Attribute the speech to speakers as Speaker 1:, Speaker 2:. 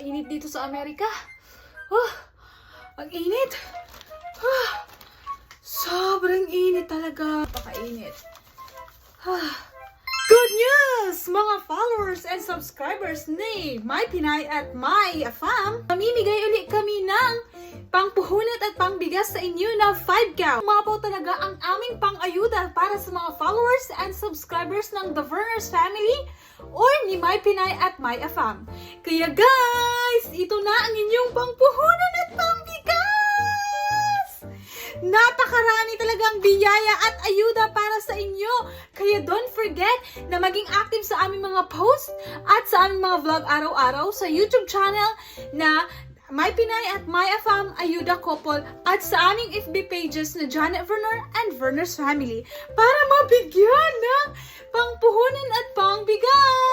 Speaker 1: napakainit dito sa Amerika. Oh, ang init. Ah, sobrang init talaga. Napakainit. Ah. Good news! Mga followers and subscribers ni My Pinay at My Fam, mamimigay ulit kami ng pangpuhunat at pangbigas sa inyo na 5 cow. Mga po talaga ang aming pang-ayuda para sa mga followers and subscribers ng The Verners Family or ni My Pinay at My Afam. Kaya guys, ito na ang inyong pangpuhunan at pangbigas! Napakarami talagang biyaya at ayuda para sa inyo. Kaya don't forget na maging active sa aming mga post at sa aming mga vlog araw-araw sa YouTube channel na My Pinay at My Afam Ayuda Couple at sa aming FB pages na Janet Verner and Verner's Family para mabigyan ng pangpuhunan at pangbigas!